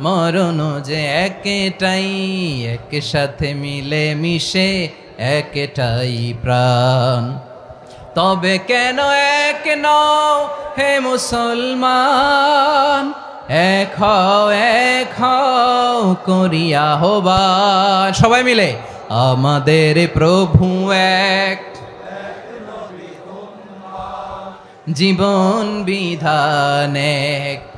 মরণ যে একটাই, একসাথে মিলে মিশে একটাই প্রাণ। তবে কেন এক নও হে মুসলমান? এক এক হও করিয়া হবান সবাই মিলে, আমাদের প্রভু এক। জীবন বিধান এক।